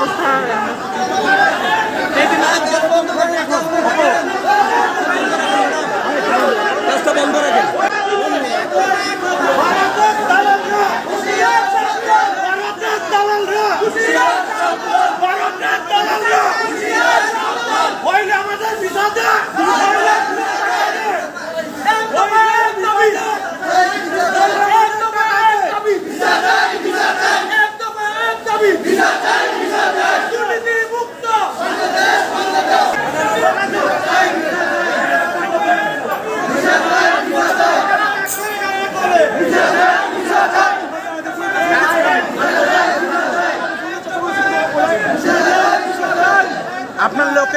অবস্থা এই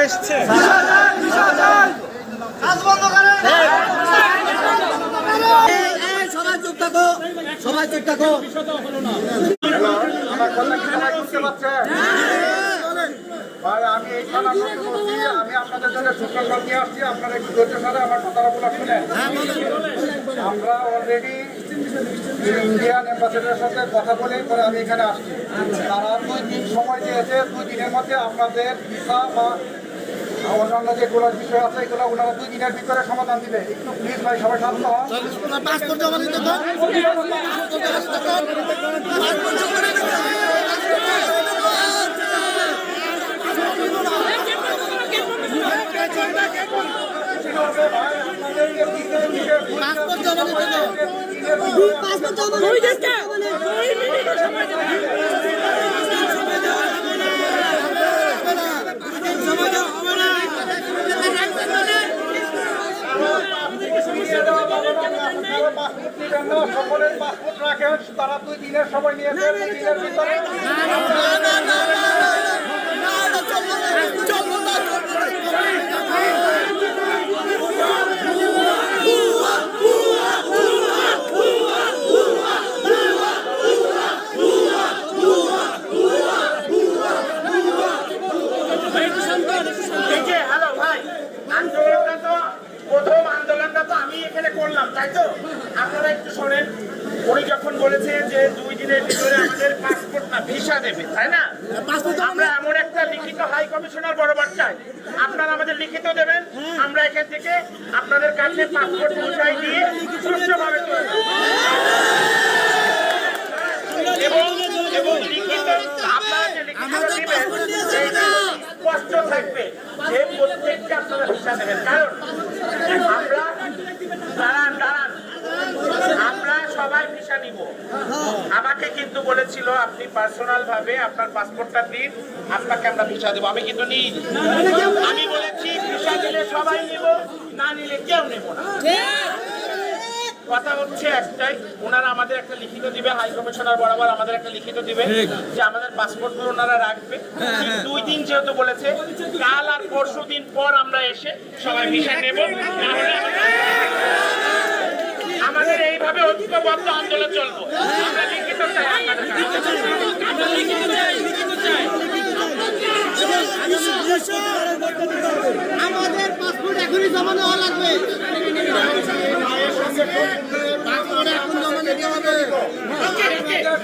এসছে। আমি আপনাদের জন্য নিয়ে আসছি আপনারা একটু ধৈর্য সাথে শুনেন আমরা অলরেডি ইন্ডিয়ান অ্যাম্বাসেডারের সাথে কথা বলে পরে আমি এখানে আসছি তারা দুই দিন সময় দিয়েছে দুই দিনের মধ্যে আপনাদের ভিসা বা অন্যান্য যেগুলো বিষয় আছে এগুলো ওনারা দুই দিনের ভিতরে সমাধান দিবে। একটু প্লিজ ভাই সবাই শান্ত পাসপোর্ট জমা দিতে কোন জমা দিতে সকলের পাসপোর্ট তারা দুই দিনের সময় নিয়েছে, দুই হ্যালো ভাই, আন্দোলনটা তো, প্রথম আন্দোলনটা তো আমি এখানে করলাম, তাই তো? আপনারা একটু শোনেন। উনি যখন বলেছে যে দুই দিনের ভিতরে আমাদের পাসপোর্ট না ভিসা দেবে তাই না? আমরা এমন একটা লিখিত হাই কমিশনার বরাবর চাই আপনারা আমাদের লিখিত দেবেন। আমরা এখান থেকে আপনাদের কাছে পাসপোর্ট পৌঁছাই দিয়ে সুষ্ঠুভাবে এবং এবং লিখিত আপনারা যে লিখিত দিবেন স্পষ্ট থাকবে যে প্রত্যেককে আপনারা ভিসা দেবেন। কারণ আমরা দাঁড়ান দাঁড়ান আমরা সবাই ভিসা নিব আমাকে কিন্তু বলেছিল আপনি পার্সোনাল ভাবে আপনার পাসপোর্টটা দিন আপনাকে আমরা ভিসা দেবো। আমি কিন্তু নিই আমি বলেছি ভিসা দিলে সবাই নিব না নিলে কেউ নেব না। কথা হচ্ছে একটাই ওনারা আমাদের একটা লিখিত দিবে হাই কমিশনার বরাবর আমাদের একটা লিখিত দিবে যে আমাদের পাসপোর্টগুলো ওনারা রাখবে। দুই দিন যেহেতু বলেছে কাল আর পরশু দিন পর আমরা এসে সবাই ভিসা নেব। তাহলে আমাদের এইভাবে ঐক্যবদ্ধ আন্দোলন চলবো। আমরা লিখিত চাই। আমরা লিখিত চাই লিখিত চাই আমাদের পাসপোর্ট এখনই জমা নেওয়া লাগবে। পাসপোর্ট এখন জমা নিতে হবে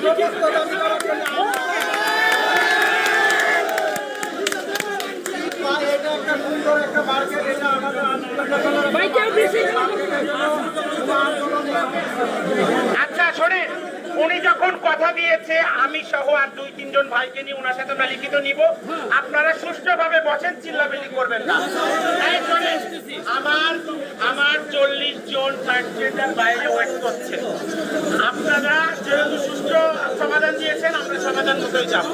সমস্ত দাবি করার জন্য ভাই, এটা একটা সুন্দর একটা মার্কেট এটা আমাদের আন্দোলন আচ্ছা শোনেন উনি যখন কথা দিয়েছে আমি সহ আর দুই তিনজন ভাইকে নিয়ে ওনার সাথে আমরা লিখিত নিব। আপনারা সুষ্ঠুভাবে বসেন চিল্লাবিল্লি করবেন না। আমার আমার চল্লিশ জন ট্রান্সজেন্ডার বাইরে ওয়েট করছে। আপনারা যেহেতু সুষ্ঠু সমাধান দিয়েছেন আমরা সমাধান মতোই যাব।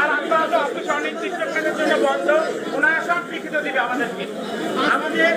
আর আপনারা তো অফিস অনির্দিষ্টকালের জন্য বন্ধ। ওনারা সব লিখিত দিবে আমাদেরকে। আমাদের